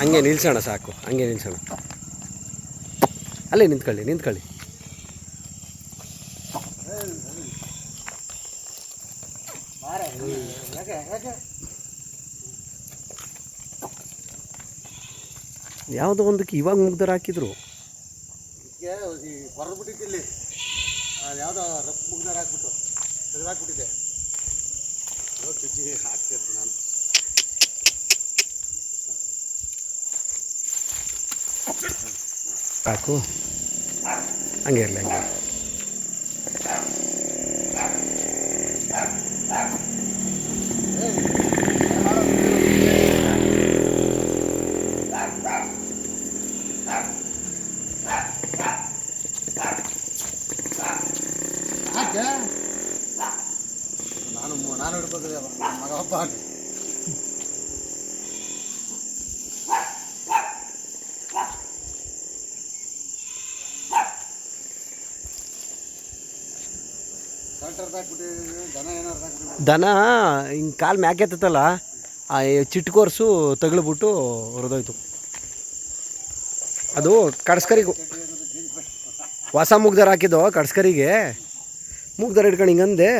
ಹಂಗೆ ನಿಲ್ಸೋಣ ಸಾಕು ಹಂಗೆ ನಿಲ್ಸೋಣ. ಅಲ್ಲೇ ನಿಂತ್ಕೊಳ್ಳಿ ನಿಂತ್ಕೊಳ್ಳಿ. ಯಾವುದೋ ಒಂದಕ್ಕೆ ಇವಾಗ ಮುಗ್ದರ ಹಾಕಿದ್ರು. ಹೊರಬಿಟ್ಟಿತ್ತು ಇಲ್ಲಿ ಯಾವುದೋ ರಫ್ ಮುಗ್ದಾರ ಹಾಕ್ಬಿಟ್ಟು ಚುಚ್ಚಿ ಹಾಕ್ತಿರ್ತೀನಿ ನಾನು. ಸಾಕು ಹಂಗೆ ಇರಲಿ ಹಂಗೆ ಹಾಕೆ ನಾನು ಮು- ನಾನು ದನ ಹಿಂಗೆ ಕಾಲು ಮ್ಯಾಕೆತ್ತಲ್ಲ ಆ ಚಿಟ್ಕೋರ್ಸು ತಗಳ್ಬಿಟ್ಟು ಹೊರದೋಯ್ತು. ಅದು ಕಡ್ಸ್ಕರಿಗೂ. ಹೊಸ ಮುಗ್ದಾರ ಹಾಕಿದ್ದು ಕಡ್ಸ್ಕರಿಗೆ. ಮುಗ್ದಾರ ಇಟ್ಕೊಂಡು ಹಿಂಗಂದೆ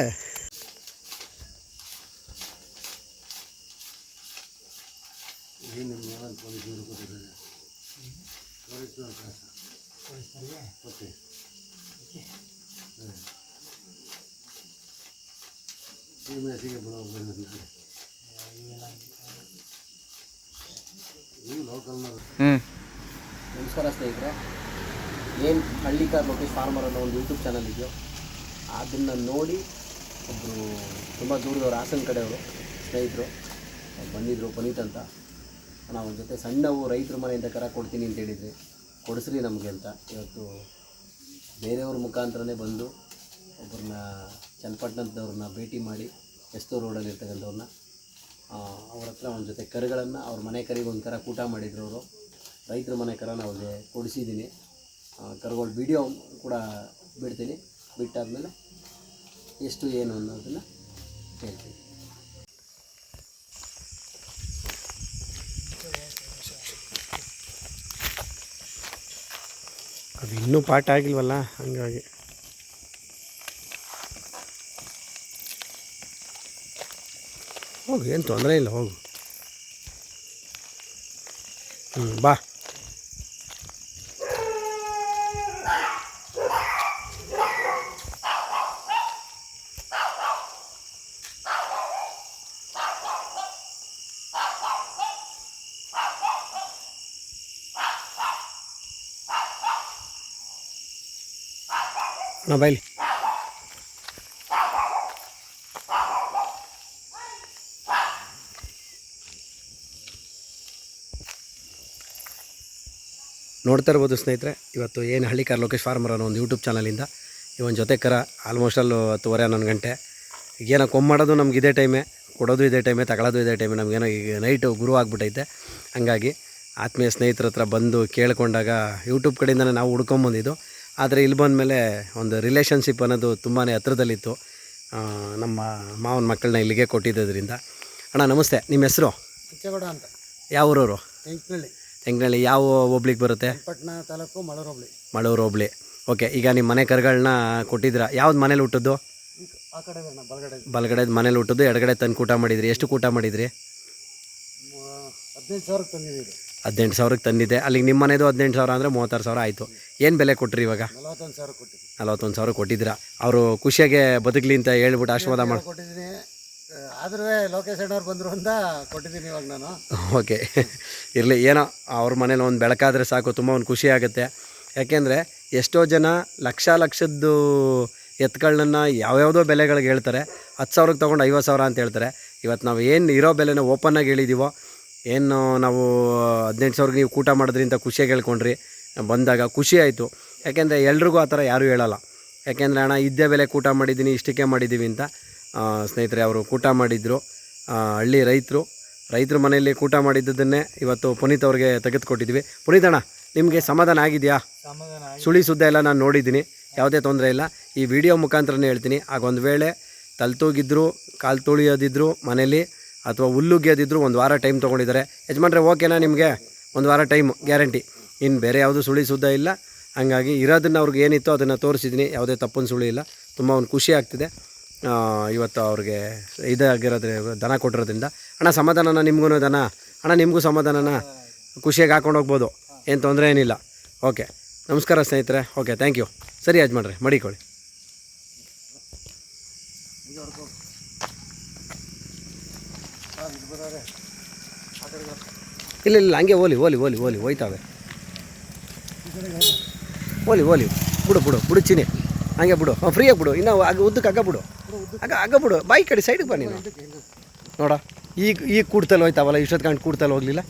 ಓಕೆ ಮೆಸಿಗೆ ನಮಸ್ಕಾರ ಸ್ನೇಹಿತರೆ. ಏನು ಹಳ್ಳಿಕಾರ್ ಲೋಕೇಶ್ ಫಾರ್ಮರ್ ಅನ್ನೋ ಒಂದು ಯೂಟ್ಯೂಬ್ ಚಾನಲ್ ಇದೆಯೋ ಅದನ್ನು ನೋಡಿ ಒಬ್ಬರು ತುಂಬ ದೂರದವ್ರು ಹಾಸನ ಕಡೆಯವರು ಸ್ನೇಹಿತರು ಬಂದಿದ್ದರು ಪುನೀತ್ ಅಂತ. ನಾವು ಜೊತೆ ಸಣ್ಣವು ರೈತರ ಮನೆಯಿಂದ ಕರ ಕೊಡ್ತೀನಿ ಅಂತ ಹೇಳಿದ್ರಿ ಕೊಡಿಸ್ರಿ ನಮಗೆ ಅಂತ. ಇವತ್ತು ಬೇರೆಯವ್ರ ಮುಖಾಂತರನೇ ಬಂದು ಒಬ್ಬರನ್ನ ಚನ್ನಪಟ್ಟಣದವ್ರನ್ನ ಭೇಟಿ ಮಾಡಿ ಎಸ್ತೋ ರೋಡಲ್ಲಿ ಇರ್ತಕ್ಕಂಥವ್ರನ್ನ ಅವ್ರ ಹತ್ರ ಒಂದು ಜೊತೆ ಕರುಗಳನ್ನು ಅವ್ರ ಮನೆ ಕರಿಗೆ ಒಂದು ಕರ ಕೂಟ ಮಾಡಿದ್ರು ಅವರು. ರೈತರ ಮನೆ ಕರನ ಅವ್ರಿಗೆ ಕೊಡಿಸಿದ್ದೀನಿ ಕರುಗಳ ವಿಡಿಯೋ ಕೂಡ ಬಿಡ್ತೀನಿ. ಬಿಟ್ಟಾದಮೇಲೆ ಎಷ್ಟು ಏನು ಅನ್ನೋದನ್ನು ಹೇಳ್ತೀನಿ. ಅದು ಇನ್ನೂ ಪಾಠ ಆಗಿಲ್ವಲ್ಲ? ಹಂಗಾಗಿ. ಏನು ತೊಂದರೆ ಇಲ್ಲ ಹೋಗು ಹ್ಞೂ ಬಾ ಹಾಂ ಬೈಲಿ ನೋಡ್ತಾ ಇರ್ಬೋದು ಸ್ನೇಹಿತರೆ ಇವತ್ತು ಏನು ಹಳ್ಳಿಕಾರ್ ಲೋಕೇಶ್ ಫಾರ್ಮರ್ ಅನ್ನೋ ಒಂದು ಯೂಟ್ಯೂಬ್ ಚಾನಲಿಂದ ಇವನ್ ಜೊತೆ ಕರ ಆಲ್ಮೋಸ್ಟ್ ಅಲ್ಲಿ ಹತ್ತುವರೆ ಹನ್ನೊಂದು ಗಂಟೆ. ಏನೋ ಕೊಮ್ಮ ಮಾಡೋದು ನಮ್ಗೆ ಇದೇ ಟೈಮೇ ಕೊಡೋದು ಇದೇ ಟೈಮೇ ತಗೊಳ್ಳೋದು ಇದೇ ಟೈಮೇ ನಮಗೇನೋ ಈಗ ನೈಟು ಗುರು ಆಗ್ಬಿಟ್ಟೈತೆ ಹಂಗಾಗಿ ಆತ್ಮೀಯ ಸ್ನೇಹಿತರ ಹತ್ರ ಬಂದು ಕೇಳಿಕೊಂಡಾಗ ಯೂಟ್ಯೂಬ್ ಕಡೆಯಿಂದಲೇ ನಾವು ಹುಡ್ಕೊಂಬಂದಿದ್ದು ಆದರೆ ಇಲ್ಲಿ ಬಂದಮೇಲೆ ಒಂದು ರಿಲೇಷನ್ಶಿಪ್ ಅನ್ನೋದು ತುಂಬಾ ಹತ್ರದಲ್ಲಿತ್ತು. ನಮ್ಮ ಮಾವನ ಮಕ್ಕಳನ್ನ ಇಲ್ಲಿಗೆ ಕೊಟ್ಟಿದ್ದರಿಂದ ಅಣ್ಣ ನಮಸ್ತೆ. ನಿಮ್ಮ ಹೆಸರು? ಅಂತ. ಯಾವ ಊರವರು ತೆಂಗಿನಳ್ಳಿ ಯಾವ ಹೋಬ್ಳಿಗೆ ಬರುತ್ತೆ? ಪಟ್ಟಣ ತಾಲೂಕು ಮಳೂರು ಹೋಬ್ಳಿ. ಓಕೆ ಈಗ ನಿಮ್ಮ ಮನೆ ಕರುಗಳನ್ನ ಕೊಟ್ಟಿದ್ರ ಯಾವ್ದು ಮನೇಲಿ ಹುಟ್ಟದ್ದು ಆ ಕಡೆ ಅಣ್ಣ ಬಲಗಡೆ. ಮನೇಲಿ ಹುಟ್ಟಿದ್ದು ಎಡಗಡೆ ತಂದು ಕೂಟ ಮಾಡಿದ್ರಿ. ಎಷ್ಟು ಕೂಟ ಮಾಡಿದ್ರಿ? ಹದಿನೈದು ಸಾವಿರಕ್ಕೆ ತಂದಿದ್ದೀವಿ. ಹದಿನೆಂಟು ಸಾವಿರಕ್ಕೆ ತಂದಿದೆ ಅಲ್ಲಿಗೆ ನಿಮ್ಮ ಮನೆಯದು ಹದಿನೆಂಟು ಸಾವಿರ ಅಂದರೆ ಮೂವತ್ತಾರು ಸಾವಿರ ಆಯಿತು. ಏನು ಬೆಲೆ ಕೊಟ್ರಿ ಇವಾಗ? ನಲವತ್ತೊಂದು ಸಾವಿರ ನಲವತ್ತೊಂದು ಸಾವಿರ ಕೊಟ್ಟಿದ್ದೀರಾ? ಅವರು ಖುಷಿಯಾಗೆ ಬದುಕಲಿ ಅಂತ ಹೇಳ್ಬಿಟ್ಟು ಆಶೀರ್ವಾದ ಮಾಡಿ ಕೊಟ್ಟಿದ್ದೀನಿ. ಆದ್ರೂ ಲೋಕೇಶ್ ಅಣ್ಣವ್ರು ಬಂದರು ಅಂತ ಕೊಟ್ಟಿದ್ದೀನಿ ಇವಾಗ ನಾನು. ಓಕೆ. ಇರಲಿ, ಏನೋ ಅವ್ರ ಮನೇಲಿ ಒಂದು ಬೆಳಕಾದರೆ ಸಾಕು, ತುಂಬ ಒಂದು ಖುಷಿ ಆಗುತ್ತೆ. ಯಾಕೆಂದರೆ ಎಷ್ಟೋ ಜನ ಲಕ್ಷ ಲಕ್ಷದ್ದು ಎತ್ತುಗಳನ್ನ ಯಾವ್ಯಾವುದೋ ಬೆಲೆಗಳಿಗೆ ಹೇಳ್ತಾರೆ. ಹತ್ತು ಸಾವಿರಕ್ಕೆ ತೊಗೊಂಡು ಐವತ್ತು ಸಾವಿರ ಅಂತ ಹೇಳ್ತಾರೆ. ಇವತ್ತು ನಾವು ಏನು ಇರೋ ಬೆಲೆನ ಓಪನ್ನಾಗಿ ಹೇಳಿದ್ದೀವೋ ಏನು ನಾವು ಹದಿನೆಂಟು ಸಾವಿರಕ್ಕೆ ನೀವು ಕೂಟ ಮಾಡಿದ್ರಿ ಅಂತ ಖುಷಿಯಾಗಿ ಹೇಳ್ಕೊಂಡ್ರಿ. ಬಂದಾಗ ಖುಷಿ ಆಯಿತು. ಯಾಕೆಂದರೆ ಎಲ್ರಿಗೂ ಆ ಥರ ಯಾರೂ ಹೇಳಲ್ಲ. ಯಾಕೆಂದರೆ, ಅಣ್ಣ, ಇದ್ದೇ ಬೆಲೆ ಕೂಟ ಮಾಡಿದ್ದೀನಿ, ಇಷ್ಟಕ್ಕೆ ಮಾಡಿದ್ದೀವಿ ಅಂತ. ಸ್ನೇಹಿತರೆ ಅವರು ಕೂಟ ಮಾಡಿದ್ದರು ಹಳ್ಳಿ ರೈತರು. ರೈತರ ಮನೆಯಲ್ಲಿ ಕೂಟ ಮಾಡಿದ್ದನ್ನೇ ಇವತ್ತು ಪುನೀತ್ ಅವ್ರಿಗೆ ತೆಗೆದುಕೊಟ್ಟಿದ್ವಿ. ಪುನೀತ್ ಅಣ್ಣ ನಿಮಗೆ ಸಮಾಧಾನ ಆಗಿದೆಯಾ? ಸುಳಿ ಸುದ್ದ ಎಲ್ಲ ನಾನು ನೋಡಿದ್ದೀನಿ. ಯಾವುದೇ ತೊಂದರೆ ಇಲ್ಲ. ಈ ವಿಡಿಯೋ ಮುಖಾಂತರನೇ ಹೇಳ್ತೀನಿ. ಆಗ ಒಂದು ವೇಳೆ ತಲೆ ತೂಗಿದ್ರು ಕಾಲು ತುಳಿಯೋದಿದ್ರು ಮನೇಲಿ ಅಥವಾ ಹುಲ್ಲುಗ್ಗಿಯೋದಿದ್ರು ಒಂದು ವಾರ ಟೈಮ್ ತೊಗೊಂಡಿದ್ದಾರೆ. ಯಜಮಾನ್ರೆ ಓಕೆನಾ ನಿಮಗೆ? ಒಂದು ವಾರ ಟೈಮ್ ಗ್ಯಾರಂಟಿ. ಇನ್ನು ಬೇರೆ ಯಾವುದು ಸುಳಿ ಸುದ್ದ ಇಲ್ಲ. ಹಾಗಾಗಿ ಇರೋದನ್ನು ಅವ್ರಿಗೆ ಏನಿತ್ತು ಅದನ್ನು ತೋರಿಸಿದ್ದೀನಿ. ಯಾವುದೇ ತಪ್ಪನ್ನು ಸುಳಿ ಇಲ್ಲ. ತುಂಬ ಒಂದು ಖುಷಿ ಆಗ್ತಿದೆ. ಇವತ್ತು ಅವ್ರಿಗೆ ಇದಾಗಿರೋದ್ರೆ ದನ ಕೊಟ್ಟಿರೋದ್ರಿಂದ. ಅಣ್ಣ, ಸಮಾಧಾನನ ನಿಮಗೂ ದನ. ಅಣ್ಣ, ನಿಮಗೂ ಸಮಾಧಾನನ. ಖುಷಿಯಾಗಿ ಹಾಕೊಂಡು ಹೋಗ್ಬೋದು. ಏನು ತೊಂದರೆ ಏನಿಲ್ಲ. ಓಕೆ. ನಮಸ್ಕಾರ ಸ್ನೇಹಿತರೆ. ಓಕೆ ಥ್ಯಾಂಕ್ ಯು ಸರಿ, ಯಜಮಾನ್ರಿ, ಮಡಿಕೊಳ್ಳಿ. ಹಾಂ ಇದು ಬರೋರೆ ಆ ಇಲ್ಲ ಇಲ್ಲ, ಹಂಗೆ ಓಲಿ ಓಲಿ ಓಲಿ ಓಲಿ, ಹೋಯ್ತಾವೆ. ಓಲಿ ಓಲಿ. ಬಿಡು ಬಿಡು ಬಿಡು ಹಂಗೆ ಬಿಡು. ಫ್ರೀಯಾಗಿ ಬಿಡು. ಇನ್ನೂ ಉದ್ದಕ್ಕೆ ಹಾಕ ಬಿಡು. ಆಗ ಆಗ ಬಿಡು. ಬಾಯಿ ಕಡೆ ಸೈಡಿಗೆ ಬನ್ನಿ ನೋಡ ಈಗ ಈಗ ಕೂಡ್ತಲ್ಲಿ ಹೋಯ್ತಾವಲ್ಲ, ಇಷ್ಟೊತ್ತು ಗಂಟು ಕೂಡ್ತಲ್ಲಿ ಹೋಗ್ಲಿಲ್ಲ?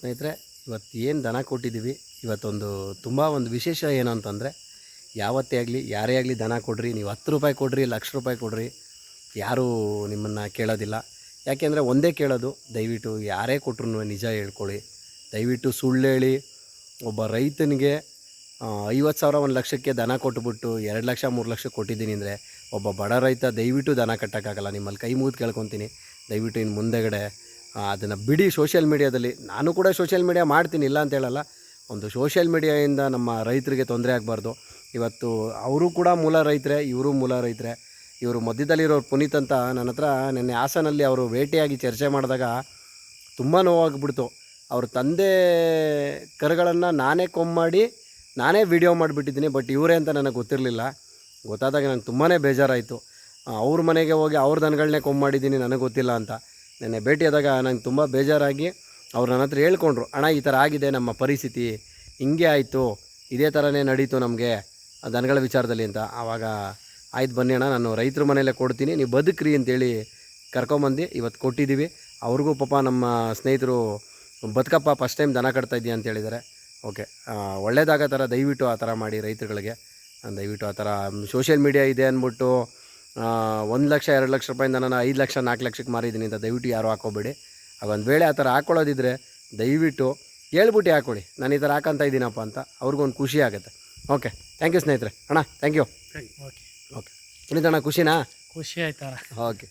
ಸ್ನೇಹಿತರೆ, ಇವತ್ತು ಏನು ದನ ಕೊಟ್ಟಿದ್ದೀವಿ? ಇವತ್ತೊಂದು ತುಂಬ ಒಂದು ವಿಶೇಷ ಏನು ಅಂತಂದರೆ, ಯಾವತ್ತೇ ಆಗಲಿ, ಯಾರೇ ಆಗಲಿ ದನ ಕೊಡ್ರಿ, ನೀವು ಹತ್ತು ರೂಪಾಯಿ ಕೊಡ್ರಿ, ಲಕ್ಷ ರೂಪಾಯಿ ಕೊಡ್ರಿ, ಯಾರೂ ನಿಮ್ಮನ್ನು ಕೇಳೋದಿಲ್ಲ. ಯಾಕೆಂದರೆ ಒಂದೇ ಕೇಳೋದು, ದಯವಿಟ್ಟು ಯಾರೇ ಕೊಟ್ರು ನಿಜ ಹೇಳ್ಕೊಳ್ಳಿ. ದಯವಿಟ್ಟು ಸುಳ್ಳು ಹೇಳಿ ಒಬ್ಬ ರೈತನಿಗೆ ಐವತ್ತು ಸಾವಿರ ಒಂದು ಲಕ್ಷಕ್ಕೆ ದನ ಕೊಟ್ಟುಬಿಟ್ಟು ಎರಡು ಲಕ್ಷ, ಮೂರು ಲಕ್ಷ ಕೊಟ್ಟಿದ್ದೀನಿ ಅಂದರೆ ಒಬ್ಬ ಬಡ ರೈತ ದಯವಿಟ್ಟು ದನ ಕಟ್ಟೋಕ್ಕಾಗಲ್ಲ. ನಿಮ್ಮಲ್ಲಿ ಕೈ ಮುಗಿದು ಕೇಳ್ಕೊತೀನಿ. ದಯವಿಟ್ಟು ಇನ್ನು ಮುಂದೆಗಡೆ ಅದನ್ನು ಬಿಡಿ ಸೋಷಿಯಲ್ ಮೀಡಿಯಾದಲ್ಲಿ ನಾನು ಕೂಡ ಸೋಷಿಯಲ್ ಮೀಡಿಯಾ ಮಾಡ್ತೀನಿ, ಇಲ್ಲ ಅಂತ ಹೇಳಲ್ಲ. ಒಂದು ಸೋಷಿಯಲ್ ಮೀಡಿಯಾಯಿಂದ ನಮ್ಮ ರೈತರಿಗೆ ತೊಂದರೆ ಆಗಬಾರ್ದು. ಇವತ್ತು ಅವರು ಕೂಡ ಮೂಲ ರೈತರೇ, ಇವರು ಮೂಲ ರೈತರೇ. ಇವರು ಮಧ್ಯದಲ್ಲಿರೋರು ಪುನೀತ್ ಅಂತ ನನ್ನ ಹತ್ರ ನಿನ್ನೆ ಹಾಸನಲ್ಲಿ ಅವರು ಭೇಟಿಯಾಗಿ ಚರ್ಚೆ ಮಾಡಿದಾಗ ತುಂಬ ನೋವಾಗಿಬಿಡ್ತು. ಅವ್ರ ತಂದೆ ಕರುಗಳನ್ನು ನಾನೇ ಕೊಮ್ಮಾಡಿ ನಾನೇ ವಿಡಿಯೋ ಮಾಡಿಬಿಟ್ಟಿದ್ದೀನಿ ಬಟ್ ಇವರೇ ಅಂತ ನನಗೆ ಗೊತ್ತಿರಲಿಲ್ಲ. ಗೊತ್ತಾದಾಗ ನಂಗೆ ತುಂಬಾ ಬೇಜಾರಾಯಿತು. ಅವ್ರ ಮನೆಗೆ ಹೋಗಿ ಅವ್ರ ದನಗಳನ್ನೇ ಕೊಮ್ಮಾಡಿದ್ದೀನಿ ನನಗೆ ಗೊತ್ತಿಲ್ಲ ಅಂತ. ನೆನ್ನೆ ಭೇಟಿಯಾದಾಗ ನಂಗೆ ತುಂಬ ಬೇಜಾರಾಗಿ ಅವ್ರು ನನ್ನ ಹತ್ರ ಹೇಳ್ಕೊಂಡ್ರು, ಅಣ್ಣ, ಈ ಥರ ಆಗಿದೆ ನಮ್ಮ ಪರಿಸ್ಥಿತಿ, ಹಿಂಗೆ ಆಯಿತು, ಇದೇ ಥರನೇ ನಡೀತು ನಮಗೆ ದನಗಳ ವಿಚಾರದಲ್ಲಿ ಅಂತ. ಆವಾಗ, ಆಯ್ತು ಬನ್ನಿ ಅಣ್ಣ, ನಾನು ರೈತರ ಮನೆಯಲ್ಲೇ ಕೊಡ್ತೀನಿ, ನೀವು ಬದುಕ್ರಿ ಅಂತೇಳಿ ಕರ್ಕೊಂಬಂದು ಇವತ್ತು ಕೊಟ್ಟಿದ್ದೀವಿ ಅವ್ರಿಗೂ ಪಾಪ ನಮ್ಮ ಸ್ನೇಹಿತರು ಬದುಕಪ್ಪ ಫಸ್ಟ್ ಟೈಮ್ ದನ ಕಟ್ತಾ ಇದೆಯಾ ಅಂತ ಹೇಳಿದರೆ. ಓಕೆ ಒಳ್ಳೇದಾಗ ಥರ ದಯವಿಟ್ಟು ಆ ಥರ ಮಾಡಿ ರೈತರುಗಳಿಗೆ. ದಯವಿಟ್ಟು ಆ ಥರ ಸೋಷಿಯಲ್ ಮೀಡಿಯಾ ಇದೆ ಅಂದ್ಬಿಟ್ಟು ಒಂದು ಲಕ್ಷ ಎರಡು ಲಕ್ಷ ರೂಪಾಯಿಂದ ನಾನು ಐದು ಲಕ್ಷ ನಾಲ್ಕು ಲಕ್ಷಕ್ಕೆ ಮಾರಿದ್ದೀನಿ ಅಂತ ದಯವಿಟ್ಟು ಯಾರು ಹಾಕೋಬೇಡಿ. ಒಂದು ವೇಳೆ ಆ ಥರ ಹಾಕ್ಕೊಳ್ಳೋದಿದ್ರೆ ದಯವಿಟ್ಟು ಹೇಳ್ಬಿಟ್ಟು ಹಾಕೊಳ್ಳಿ. ನಾನು ಈ ಥರ ಹಾಕಂತ ಇದ್ದೀನಪ್ಪ ಅಂತ ಅವ್ರಿಗೊಂದು ಖುಷಿ ಆಗುತ್ತೆ. ಓಕೆ ಥ್ಯಾಂಕ್ ಯು ಸ್ನೇಹಿತರೆ. ಅಣ್ಣ ಥ್ಯಾಂಕ್ ಯು ಓಕೆ ಓಕೆ ಅಣ್ಣ ಖುಷಿನಾ? ಖುಷಿ ಆಯ್ತಾರ ಓಕೆ